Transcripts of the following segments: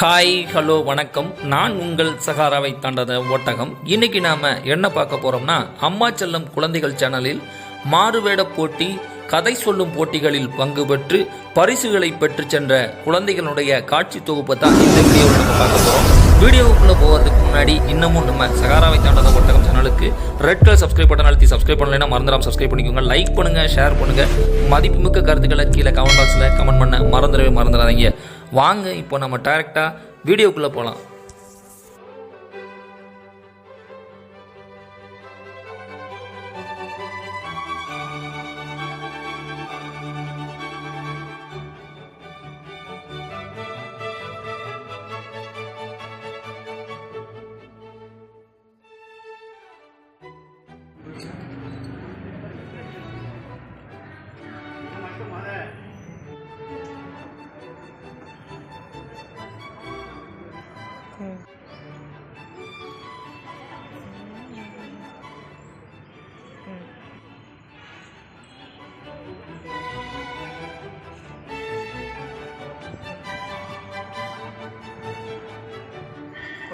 Hi hello வணக்கம். நான் உங்கள் சகாராவை தாண்டத ஓட்டகம் இன்னைக்கு நாம என்ன பார்க்க போறோம்னா அம்மா செல்லம் குழந்தைகள் சேனலில் மாறுவேட போட்டி கதை சொல்லும் போட்டிகளில் பங்கு பெற்று பரிசுகளை பெற்று சென்ற குழந்தைகளுடைய காட்சி தொகுப்பை தான் இந்த வீடியோவில் நம்ம பார்க்க போறோம். வீடியோவுக்குள்ள போகிறதுக்கு முன்னாடி இன்னமும் நம்ம சகாராவை தாண்டத ஓட்டகம் சேனலுக்கு ரெட் கலர் சப்ஸ்கிரைப் பட்டன் அழுத்தி சப்ஸ்கிரைப் பண்ணலைன்னா மறந்துடாம சப்ஸ்கிரைப் பண்ணிக்கோங்க. லைக் பண்ணுங்க ஷேர் பண்ணுங்க. மதிப்புமிக்க கருத்துக்களை கீழே கமெண்ட் பாக்ஸில் கமெண்ட் பண்ண மறந்துடவே மறந்துடாதீங்க. வாங்க இப்போ நம்ம டேரெக்டாக வீடியோக்குள்ளே போகலாம்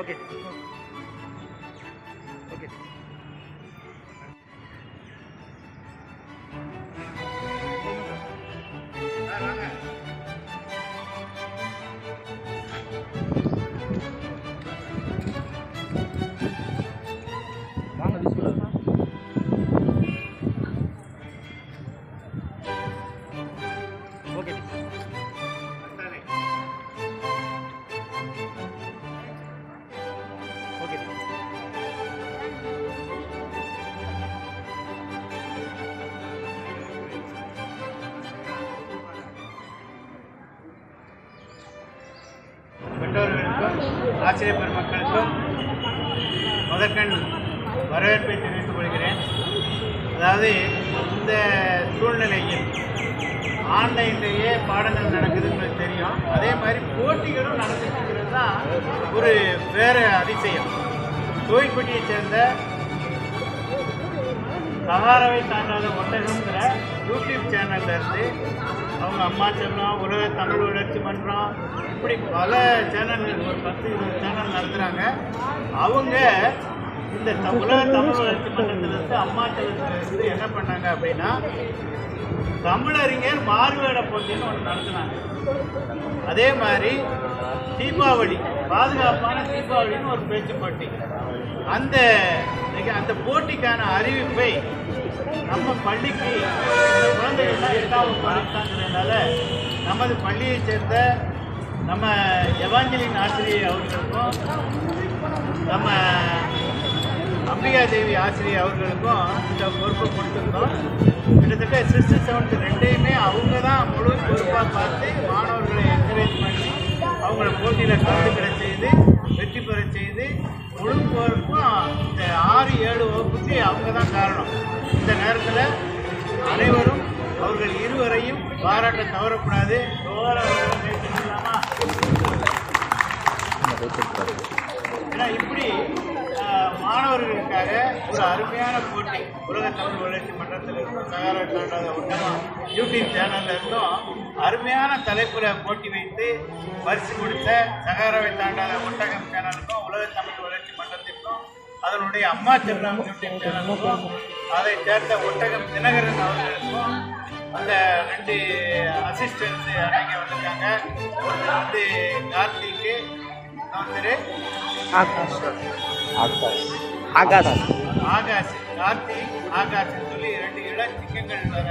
ఓకే ఓకే ఓకే பெற்றோர்களுக்கும் ஆசிரியர் பெருமக்களுக்கும் முதற்கண் வரவேற்பை தெரிவித்துக் கொள்கிறேன். அதாவது இந்த சூழ்நிலையில் ஆன்லைன்லேயே பாடங்கள் நடக்குதுன்னு உங்களுக்கு தெரியும். அதே மாதிரி போட்டிகளும் நடந்துட்டுருக்கிறது தான் ஒரு வேறு அதிசயம். கோயில்பட்டியைச் சேர்ந்த சகாராவை தாண்டாத ஒட்டகங்கிற யூடியூப் சேனல்ல இருந்து அவங்க அம்மா செல்லம் உலக தமிழ் வளர்ச்சி மன்றம் இப்படி பல சேனல்கள் ஒரு பத்து இருபது சேனல் நடத்துகிறாங்க அவங்க இந்த உலக தமிழ் வளர்ச்சி மன்றத்திலிருந்து அம்மா செல்லத்திலிருந்து என்ன பண்ணாங்க அப்படின்னா தமிழறிஞர் மாறுவேட போட்டின்னு ஒன்று நடத்தினாங்க. அதே மாதிரி தீபாவளி பாதுகாப்பான தீபாவளின்னு ஒரு பேச்சு போட்டி. அந்த அந்த போட்டிக்கான அறிவிப்பை நம்ம பள்ளிக்கு குழந்தைகள் குழந்தைகள்லாம் எட்டாவது படித்தாங்கிறதுனால நமது பள்ளியைச் சேர்ந்த நம்ம எவாஞ்சலின் ஆசிரியர் அவர்களுக்கும் நம்ம அம்பிகா தேவி ஆசிரியர் அவர்களுக்கும் இந்த பொறுப்பை கொடுத்துருந்தோம். கிட்டத்தட்ட சிக்ஸ்த்து செவன்த்து ரெண்டையுமே அவங்க தான் முழு பொறுப்பாக பார்த்து மாணவர்களை என்கரேஜ் பண்ணி அவங்கள போட்டியில் கலந்துக்கிட செய்து வெற்றி பெற செய்து முழு பொறுப்பும் இந்த ஆறு ஏழு வகுப்புக்கு அவங்க தான் காரணம். இந்த நேரத்தில் அனைவரும் அவர்கள் இருவரையும் பாராட்ட தவறக்கூடாது. ஏன்னா இப்படி மாணவர்களுக்காக ஒரு அருமையான போட்டி உலக தமிழ் வளர்ச்சி மன்றத்தில் இருந்தும் சகாரா தாண்டாத யூடியூப் சேனல்ல இருந்தும். அருமையான தலைப்புல போட்டி வைத்து பரிசு கொடுத்த சகாராவை தாண்டாத ஒட்டகம் சேனலுக்கும் உலக தமிழ் வளர்ச்சி மன்றத்திற்கும் அதனுடைய அம்மா செல்லம் யூடியூப் சேனலுக்கும் அதை சேர்ந்த ஒட்டகம் தினகரன் அவர்களுக்கும் அந்த ரெண்டு அசிஸ்டன்ஸ் அடங்கி வந்திருக்காங்க. ஒருத்தர் வந்து கார்த்திக்கு இன்னொருத்தர் ஆகாஷ். ஆகாஷ். கார்த்திக் ஆகாஷ்னு சொல்லி ரெண்டு இளஞ்சிங்கங்கள் வர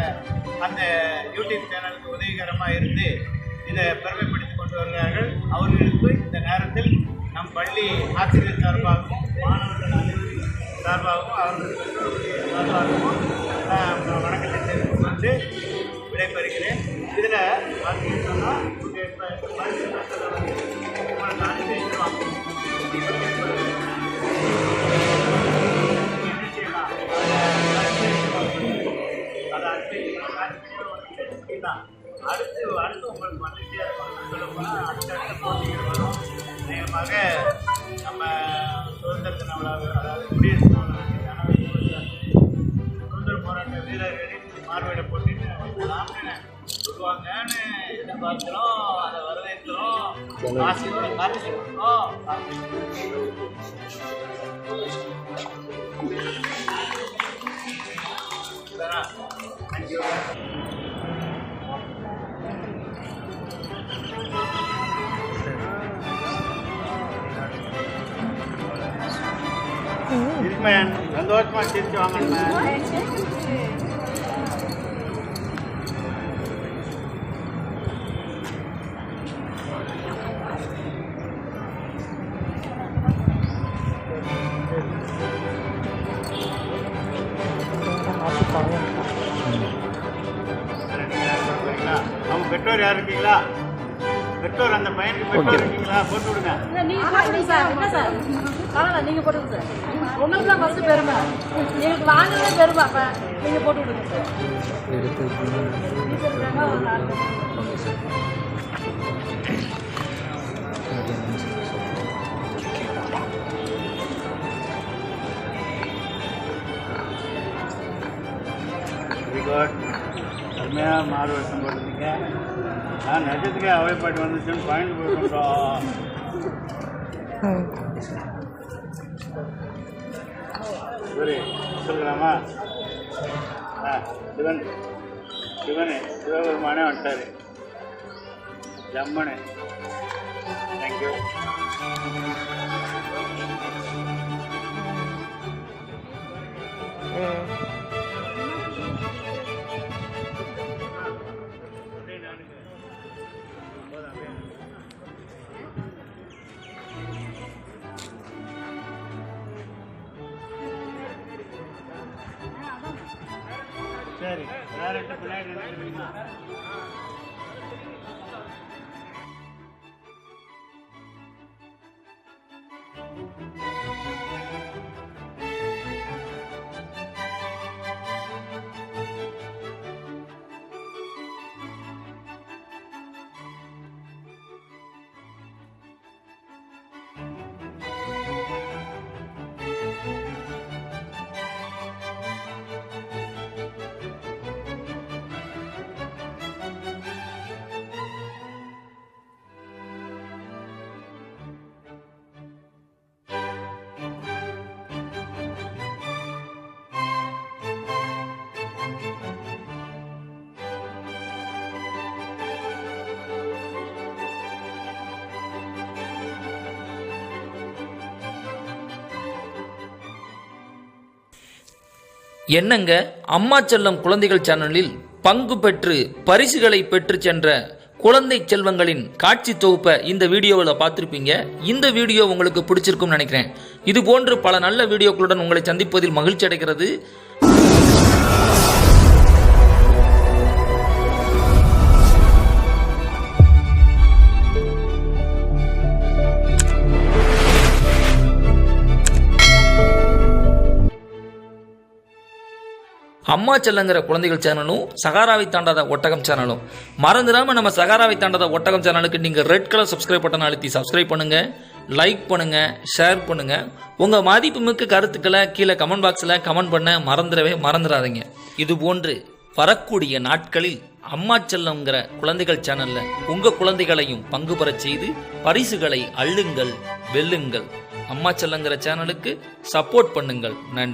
அந்த யூடியூப் சேனலுக்கு உதவிகரமாக இருந்து இதை பெருமைப்படுத்திக் கொண்டு வருகிறார்கள். அவர்களுக்கு இந்த நேரத்தில் நம் பள்ளி ஆசிரியர் சார்பாகவும் மாணவர்கள் அனைவரின் சார்பாகவும் அவர்கள் பெற்றோருடைய சார்பாகவும் நான் வணக்கத்தை தெரிவித்துக் கொண்டு விடைபெறுகிறேன். இதில் பார்த்தீங்கன்னு சொன்னால் இவங்க இப்போ பரிசு பெற்றதை வந்து உங்களுக்கு அனுப்பி வச்சிருவாங்க அடுத்து அடுத்து உங்களுக்கு வந்துட்டே இருக்கும். சொல்ல போனால் அடுத்தடுத்த போட்டிகள் வரும். நேரமாக நம்ம சுதந்திர தின அதாவது குடியரசு சுதந்திர போராட்ட வீரர்களின் மார்வேட போட்டின்னு நாம சொல்லுவாங்கன்னு எதிர்பார்க்கிறோம். அதை வரவேற்கிறோம். கார்த்திக் கார்த்திக் ஓ கார்த்திக் இருக்குமே சந்தோஷமா சிரிச்சு வாங்கணுமே அவங்க பெற்றோர் யார் இருக்கீங்களா? பெற்றோர் அந்த பையனுக்கு பெற்றோர் இருக்கீங்களா போட்டு விடுங்க. நீங்க போட்டுருங்க சார். என்ன சார்? பரவாயில்ல நீங்க போட்டுருங்க சார். உங்களுக்கு தான் ஃபர்ஸ்ட் பெருமை. எங்களுக்கு வாங்குறதே பெருமை அப்ப நீங்க போட்டு விடுங்க சார். செம்மையாக மாறு வருஷம் போட்டிருக்கீங்க. நான் நிஜத்துக்கே அவை பாட்டு வந்துச்சுன்னு பாயிண்ட் போட்டுருக்கோம். சரி சொல்லலாமா ஆ சிவன். சிவனு சிவபெருமானே வந்துட்டார். ஜம்மனு. Thank you Yeah. சரி வேற என்ன என்னங்க? அம்மா செல்லம் குழந்தைகள் சேனலில் பங்கு பெற்று பரிசுகளை பெற்று சென்ற குழந்தை செல்வங்களின் காட்சி தொகுப்பை இந்த வீடியோவில் பார்த்துருப்பீங்க. இந்த வீடியோ உங்களுக்கு பிடிச்சிருக்கும்னு நினைக்கிறேன். இது போன்று பல நல்ல வீடியோக்களுடன் உங்களை சந்திப்பதில் மகிழ்ச்சி அடைகிறது. அம்மா செல்லங்கிற குழந்தைகள் சேனலும் சகாராவை தாண்டாத ஒட்டகம் சேனலும். மறந்துடாம நம்ம சகாராவை தாண்டாத ஒட்டகம் சேனலுக்கு நீங்கள் ரெட் கலர் சப்ஸ்கிரைப் பட்டன் அழுத்தி சப்ஸ்கிரைப் பண்ணுங்க லைக் பண்ணுங்க ஷேர் பண்ணுங்க. உங்க மதிப்புமிக்க கருத்துக்களை கீழே கமெண்ட் பாக்ஸில் கமெண்ட் பண்ண மறந்துடவே மறந்துடாதீங்க. இது போன்று வரக்கூடிய நாட்களில் அம்மா செல்லங்கிற குழந்தைகள் சேனல்ல உங்க குழந்தைகளையும் பங்கு பெறச் செய்து பரிசுகளை அள்ளுங்கள் வெல்லுங்கள். அம்மா செல்லங்கிற சேனலுக்கு சப்போர்ட் பண்ணுங்கள். நன்றி.